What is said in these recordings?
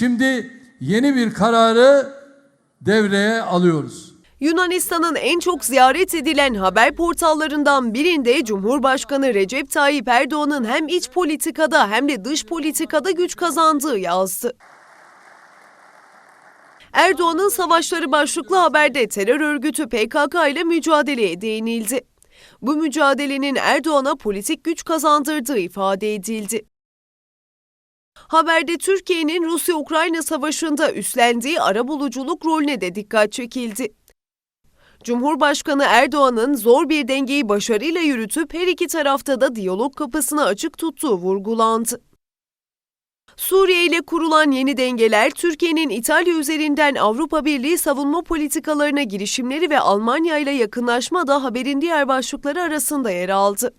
Şimdi yeni bir kararı devreye alıyoruz. Yunanistan'ın en çok ziyaret edilen haber portallarından birinde Cumhurbaşkanı Recep Tayyip Erdoğan'ın hem iç politikada hem de dış politikada güç kazandığı yazdı. Erdoğan'ın savaşları başlıklı haberde terör örgütü PKK ile mücadeleye değinildi. Bu mücadelenin Erdoğan'a politik güç kazandırdığı ifade edildi. Haberde Türkiye'nin Rusya-Ukrayna savaşında üstlendiği arabuluculuk rolüne de dikkat çekildi. Cumhurbaşkanı Erdoğan'ın zor bir dengeyi başarıyla yürütüp her iki tarafta da diyalog kapısını açık tuttuğu vurgulandı. Suriye ile kurulan yeni dengeler, Türkiye'nin İtalya üzerinden Avrupa Birliği savunma politikalarına girişimleri ve Almanya ile yakınlaşma da haberin diğer başlıkları arasında yer aldı.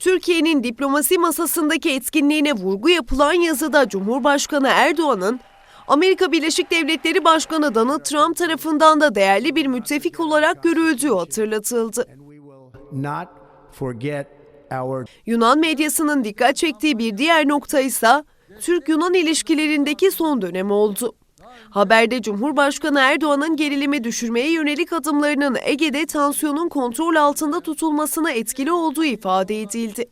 Türkiye'nin diplomasi masasındaki etkinliğine vurgu yapılan yazıda Cumhurbaşkanı Erdoğan'ın Amerika Birleşik Devletleri Başkanı Donald Trump tarafından da değerli bir müttefik olarak görüldüğü hatırlatıldı. Yunan medyasının dikkat çektiği bir diğer nokta ise Türk-Yunan ilişkilerindeki son dönem oldu. Haberde Cumhurbaşkanı Erdoğan'ın gerilimi düşürmeye yönelik adımlarının Ege'de tansiyonun kontrol altında tutulmasına etkili olduğu ifade edildi.